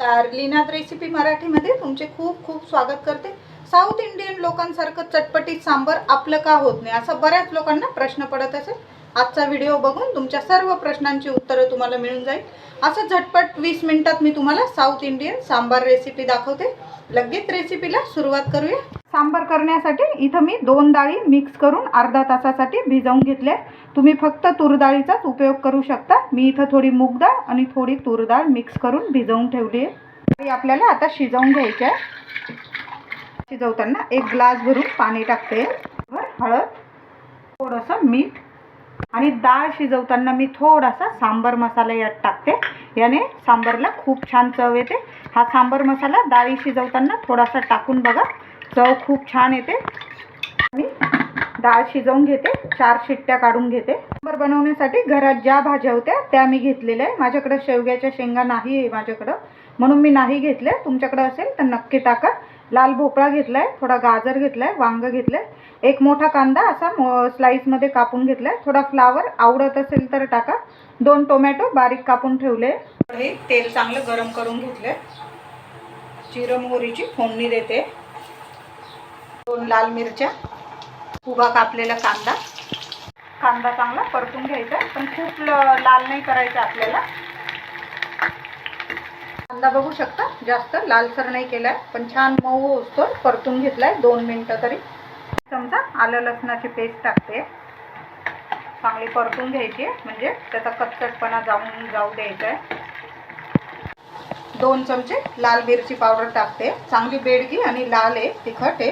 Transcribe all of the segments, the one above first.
कारलीनाथ recipe मराठीमध्ये तुमचे खूप खूप स्वागत करते. साऊथ इंडियन लोकांसारखं चटपटीत सांबर आपलं का होत नाही? असं बऱ्याच लोकांना प्रश्न पडत असेल. आजचा व्हिडिओ बघून तुमच्या सर्व प्रश्नांची उत्तरं तुम्हाला मिळून जाईल. असं झटपट वीस मिनिटात मी तुम्हाला साऊथ इंडियन सांबार रेसिपी दाखवते. लगेच रेसिपीला सुरुवात करूया. सांबार करण्यासाठी इथं मी दोन डाळी मिक्स करून अर्धा तासासाठी भिजवून घेतले तुम्ही फक्त तूर डाळीचाच उपयोग करू शकता. मी इथं थोडी मूग डाळ आणि थोडी तूर डाळ मिक्स करून भिजवून ठेवली आहे. आपल्याला आता शिजवून घ्यायची आहे. शिजवताना एक ग्लास भरून पाणी टाकते. वर हळद थोडंसं मीठ आणि डाळ शिजवताना मी थोडासा सांबर मसाला यात टाकते. याने सांबरला खूप छान चव येते. हा सांबर मसाला डाळी शिजवताना थोडासा टाकून बघा. चव खूप छान येते. मी डाळ शिजवून घेते चार शिट्ट्या काढून घेते. सांबर बनवण्यासाठी घरात ज्या भाज्या होत्या त्या मी घेतलेल्या आहे. माझ्याकडं शेवग्याच्या शेंगा नाही आहे माझ्याकडं. म्हणून मी नाही घेतल्या. तुमच्याकडं असेल तर नक्की टाका. लाल भोपळा घेतलाय थोडा गाजर घेतलाय वांग घेतलंय. एक मोठा कांदा असा मो स्लाईसमध्ये कापून घेतलाय. थोडा फ्लावर आवडत असेल तर टाका. दोन टोमॅटो बारीक कापून ठेवले. हे तेल चांगलं गरम करून घेतलंय. जिरं मोहरीची फोडणी देते. दोन लाल मिरच्या उभा कापलेला कांदा. कांदा चांगला परतून घ्यायचा पण खूप लाल नाही करायचा आपल्याला. कांदा बघू शकता जास्त लालसर नाही केलाय पण छान मऊ असतो परतून घेतलाय दोन मिनटं तरी. समजा आलं लसणाची पेस्ट टाकते. चांगली परतून घ्यायची आहे, म्हणजे त्याचा कच्चटपणा जाऊन जाऊ द्यायचा आहे दोन चमचे लाल मिरची पावडर टाकते. चांगली बेडगी आणि लाल आहे तिखट आहे.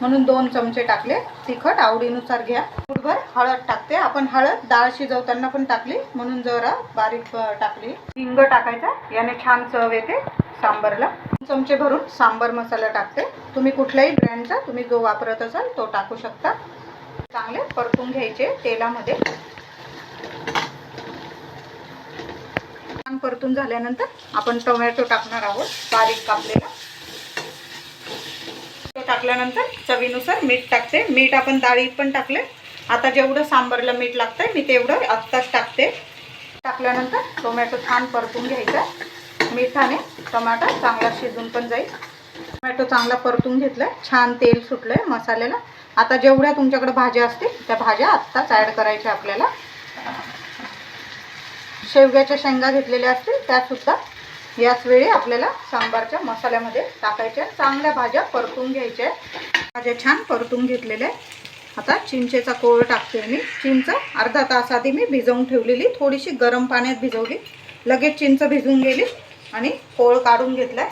म्हणून दोन चमचे टाकले. तिखट आवडीनुसार घ्या. कुटभर हळद टाकते. आपण हळद डाळ शिजवताना पण टाकली. म्हणून जरा बारीक टाकली. हिंग टाकायचा. याने छान चव येते सांबरला. दोन चमचे भरून सांबर मसाला टाकते. तुम्ही कुठल्याही ब्रँडचा तुम्ही जो वापरत असाल तो टाकू शकता. चांगले परतून घ्यायचे तेलामध्ये. छान परतून झाल्यानंतर आपण टोमॅटो टाकणार आहोत बारीक कापलेला. टाकल्यानंतर चवीनुसार मीठ टाकते. मीठ आपण डाळीत पण टाकले आता जेवढं सांबरला मीठ लागतंय मी तेवढं आत्ताच टाकते. टाकल्यानंतर टोमॅटो छान परतून घ्यायचा. मिठाने टोमॅटो चांगला शिजून पण जाईल. टोमॅटो चांगला परतून घेतलाय. छान तेल सुटलंय मसाल्याला. आता जेवढ्या तुमच्याकडे भाज्या असतील त्या भाज्या आत्ताच ॲड करायच्या आपल्याला. शेवग्याच्या शेंगा घेतलेल्या असतील त्यासुद्धा याच वेळी आपल्याला सांबारच्या मसाल्यामध्ये टाकायच्या चांगल्या भाज्या परतून घ्यायच्या भाज्या छान परतून घेतलेल्या आहे आता चिंचेचा कोळ टाकते मी. चिंच अर्धा तास आधी मी भिजवून ठेवलेली. थोडीशी गरम पाण्यात भिजवली. लगेच चिंच भिजून गेली आणि कोळ काढून घेतलाय.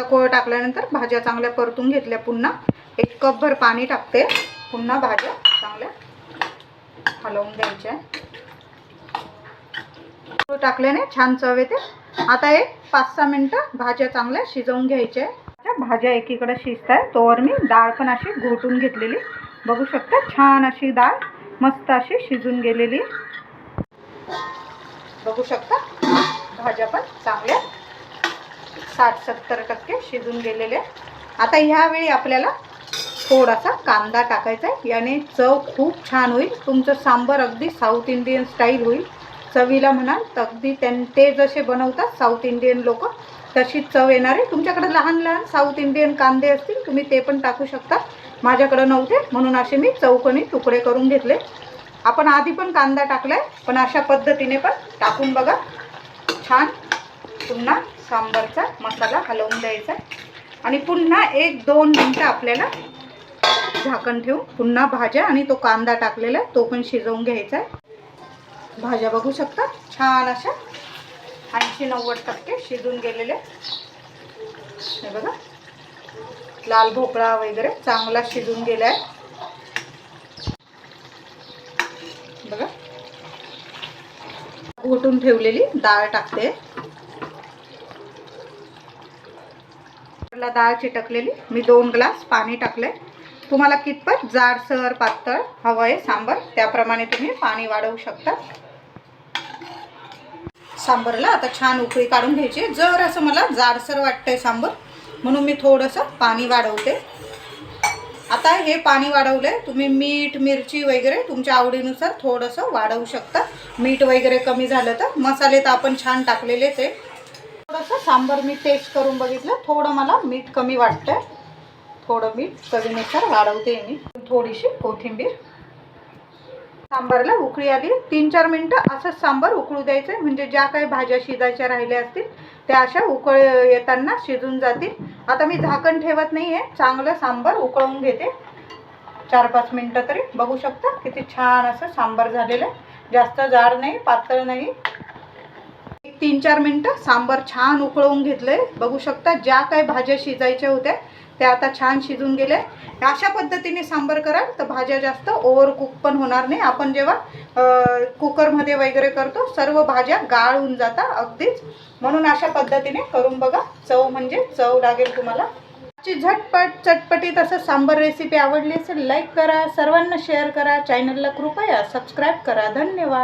कोळ टाकल्यानंतर भाज्या चांगल्या परतून घेतल्या. पुन्हा एक कपभर पाणी टाकते. पुन्हा भाज्या चांगल्या हलवून द्यायच्या टाकल्याने छान चव येते. आता एक पाच सहा मिनटं भाज्या चांगल्या शिजवून घ्यायच्या त्या भाज्या एकीकडे शिजत आहे तोवर मी डाळ पण अशी घोटून घेतलेली. बघू शकता छान अशी डाळ मस्त अशी शिजून गेलेली. बघू शकता भाज्या पण चांगल्या साठ सत्तर टक्के शिजून गेलेले आता ह्यावेळी आपल्याला थोडासा कांदा टाकायचा आहे. याने चव खूप छान होईल. तुमचं सांबर अगदी साऊथ इंडियन स्टाईल होईल. चवीला म्हणाल तर अगदी त्यां ते जसे बनवतात साऊथ इंडियन लोक तशीच चव येणार आहे. तुमच्याकडे लहान लहान साऊथ इंडियन कांदे असतील तुम्ही ते पण टाकू शकता. माझ्याकडे नव्हते म्हणून असे मी चौकोनी तुकडे करून घेतले. आपण आधी पण कांदा टाकलाय पण अशा पद्धतीने पण टाकून बघा. छान पुन्हा सांबारचा मसाला हलवून द्यायचा आणि पुन्हा एक दोन मिनटं आपल्याला झाकण ठेवून पुन्हा भाज्या आणि तो कांदा टाकलेला आहे तो पण शिजवून घ्यायचा आहे. भाज्या बघू शकता? छान अशा. ऐंशी नव्वद टक्के शिजून गेलेले. हे बघा. लाल भोपळा वगैरे चांगला शिजून गेला आहे बघा. घोटून ठेवलेली डाळ टाकते. डाळ चिटकलेली. मी दोन ग्लास पाणी टाकले तुम्हाला कितपत जाडसर पातळ हवं आहे सांबर त्याप्रमाणे तुम्ही पाणी वाढवू शकता. सांबरला आता छान उकळी काढून घ्यायची जर असं मला जाडसर वाटतंय सांबर म्हणून मी थोडंसं पाणी वाढवते. आता हे पाणी वाढवलं आहे तुम्ही मीठ मिरची वगैरे तुमच्या आवडीनुसार थोडंसं वाढवू शकता. मीठ वगैरे कमी झालं तर मसाले तर आपण छान टाकलेलेच आहे. थोडंसं सांबर मी टेस्ट करून बघितलं थोडं मला मीठ कमी वाटतं थोडं मीठ चवीनुसार वाढवते मी. थोडीशी कोथिंबीर. सांबारला उकळी आली. तीन चार मिनटं असंच सांबार उकळू द्यायचं म्हणजे ज्या काही भाज्या शिजायच्या राहिल्या असतील त्या अशा उकळ येताना शिजून जातील. आता मी झाकण ठेवत नाही आहे चांगलं सांबार उकळवून घेते. चार पाच मिनटं तरी. बघू शकता किती छान असं सांबार झालेलं आहे. जास्त जाड नाही पातळ नाही. तीन चार मिनटं सांबार छान उकळवून घेतलंय. बघू शकता ज्या काही भाज्या शिजायच्या होत्या ते आता छान शिजून गेले. अशा पद्धतीने सांबार कराल तर भाज्या जास्त ओव्हर कुक पण होणार नाही. आपण जेव्हा कुकरमध्ये वगैरे करतो सर्व भाज्या गाळ होऊन जातात अगदीच. म्हणून अशा पद्धतीने करून बघा. चव म्हणजे चव लागेल तुम्हाला. आजची झटपट चटपटीत असं सांबर रेसिपी आवडली असेल लाईक करा. सर्वांना शेअर करा. चॅनलला कृपया सबस्क्राईब करा. धन्यवाद.